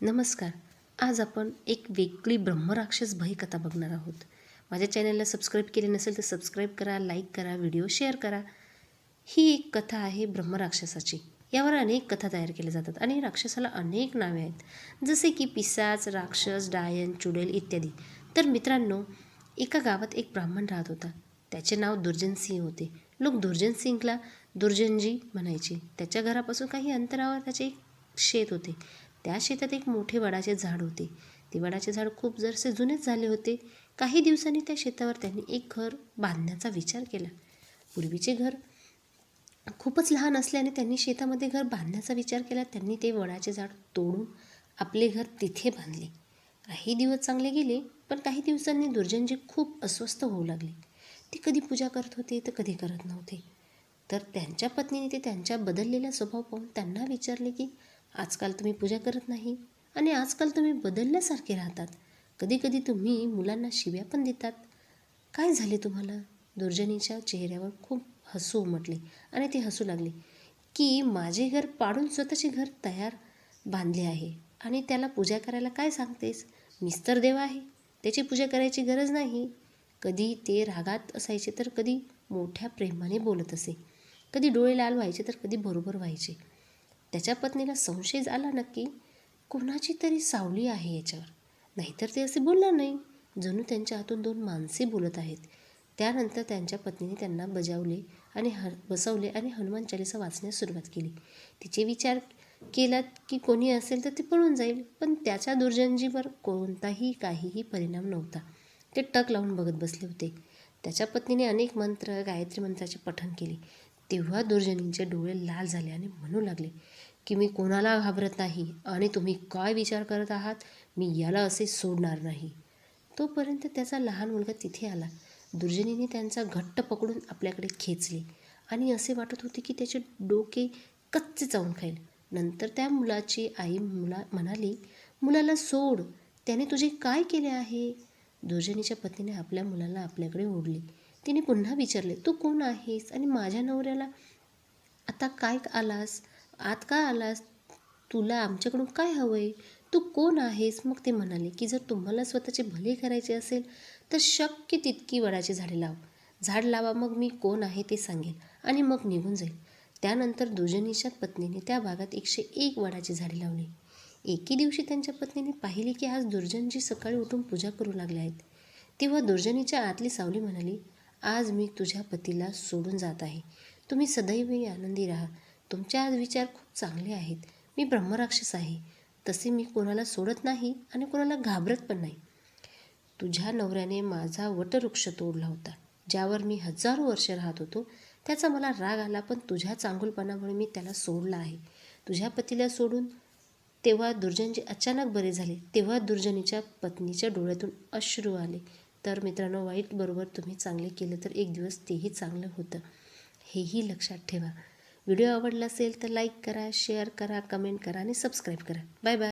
नमस्कार. आज आपण एक वेगळी ब्रह्मराक्षस भय कथा बघणार आहोत. माझ्या चॅनलला सबस्क्राईब केले नसेल तर सबस्क्राईब करा लाईक करा व्हिडिओ शेअर करा. ही एक कथा आहे ब्रह्मराक्षसाची. यावर अनेक कथा तयार केल्या जातात आणि राक्षसाला अनेक नावे आहेत. जसे की पिसाच राक्षस डायन चुडेल इत्यादी. तर मित्रांनो एका गावात एक ब्राह्मण राहत होता. त्याचे नाव दुर्जन सिंह होते. लोक दुर्जन सिंगला दुर्जनजी म्हणायचे. त्याच्या घरापासून काही अंतरावर त्याचे एक शेत होते. त्या शेतात एक मोठे वडाचे झाड होते. ते वडाचे झाड खूप जरसे जुनेच झाले होते. काही दिवसांनी त्या शेतावर त्यांनी एक घर बांधण्याचा विचार केला. पूर्वीचे घर खूपच लहान असल्याने त्यांनी शेतामध्ये घर बांधण्याचा विचार केला. त्यांनी ते वडाचे झाड तोडून आपले घर तिथे बांधले. काही दिवस चांगले गेले पण काही दिवसांनी दुर्जनजी खूप अस्वस्थ होऊ लागले. ते कधी पूजा करत होते तर कधी करत नव्हते. तर त्यांच्या पत्नीने ते त्यांच्या बदललेला स्वभाव पाहून त्यांना विचारले की आजकाल तुम्ही पूजा करत नाही आणि आजकाल तुम्ही बदलल्यासारखे राहतात. कधीकधी तुम्ही मुलांना शिव्या पण देतात. काय झाले तुम्हाला? दुर्जनीच्या चेहऱ्यावर खूप हसू उमटले आणि ते हसू लागले की माझे घर पाडून स्वतःचे घर तयार बांधले आहे आणि त्याला पूजा करायला काय सांगतेस? मीच तर देव आहे. त्याची पूजा करायची गरज नाही. कधी ते रागात असायचे तर कधी मोठ्या प्रेमाने बोलत असे. कधी डोळे लाल व्हायचे तर कधी बरोबर व्हायचे. त्याच्या पत्नीला संशय झाला नक्की. कोणाची तरी सावली आहे याच्यावर. नाहीतर ते असे बोलणार नाही. जणू त्यांच्या हातून दोन माणसे बोलत आहेत. त्यानंतर त्यांच्या पत्नीने त्यांना बजावले आणि ह बसवले आणि हनुमान चालिसा वाचण्यास सुरुवात केली. तिचे विचार केलात की कोणी असेल तर ते पळून जाईल पण त्याच्या दुर्जनजीवर कोणताही काहीही परिणाम नव्हता. ते टक लावून बघत बसले होते. त्याच्या पत्नीने अनेक मंत्र गायत्री मंत्राचे पठण केले. तेव्हा दुर्जनींचे डोळे लाल झाले आणि म्हणू लागले की मी कोणाला घाबरत नाही आणि तुम्ही काय विचार करत आहात मी याला असे सोडणार नाही. तोपर्यंत त्याचा लहान मुलगा तिथे आला. दुर्जनीने त्यांचा घट्ट पकडून आपल्याकडे खेचले आणि असे वाटत होते की त्याचे डोके कच्चे चावून खाईल. नंतर त्या मुलाची आई मुला म्हणाली मुलाला सोड त्याने तुझे काय केले आहे? दुर्जनीच्या पतीने आपल्या मुलाला आपल्याकडे ओढले. तिने पुन्हा विचारले तू कोण आहेस आणि माझ्या नवऱ्याला आता काय आलास? आत का आलास? तुला आमच्याकडून काय हवं आहे तू कोण आहेस? मग ते म्हणाले की जर तुम्हाला स्वतःचे भले करायचे असेल तर शक्य तितकी वडाची झाडे लाव. झाड लावा मग मी कोण आहे ते सांगेल आणि मग निघून जाईल. त्यानंतर दुर्जनीच्या पत्नीने त्या भागात एकशे एक वडाची झाडे लावली. एके दिवशी त्यांच्या पत्नीने पाहिले की आज दुर्जनजी सकाळी उठून पूजा करू लागले आहेत. तेव्हा दुर्जनीच्या आतली सावली म्हणाली आज मी तुझ्या पतीला सोडून जात आहे. तुम्ही सदैव आनंदी राहा. तुमचे आज विचार खूप चांगले आहेत. मी ब्रह्मराक्षस आहे. तसे मी कोणाला सोडत नाही आणि कोणाला घाबरत पण नाही. तुझ्या नवऱ्याने माझा वटवृक्ष तोडला होता ज्यावर मी हजारो वर्ष राहत होतो. त्याचा मला राग आला पण तुझ्या चांगुलपणामुळे मी त्याला सोडला आहे. तुझ्या पतीला सोडून तेव्हा दुर्जनचे अचानक बरे झाले. तेव्हा दुर्जनीच्या पत्नीच्या डोळ्यातून अश्रू आले. तर मित्रांनो वाईटबरोबर तुम्ही चांगले केलं तर एक दिवस तेही चांगलं होतं. हेही लक्षात ठेवा. व्हिडिओ आवडला असेल तर लाईक करा शेअर करा कमेंट करा आणि सबस्क्राईब करा. Bye bye.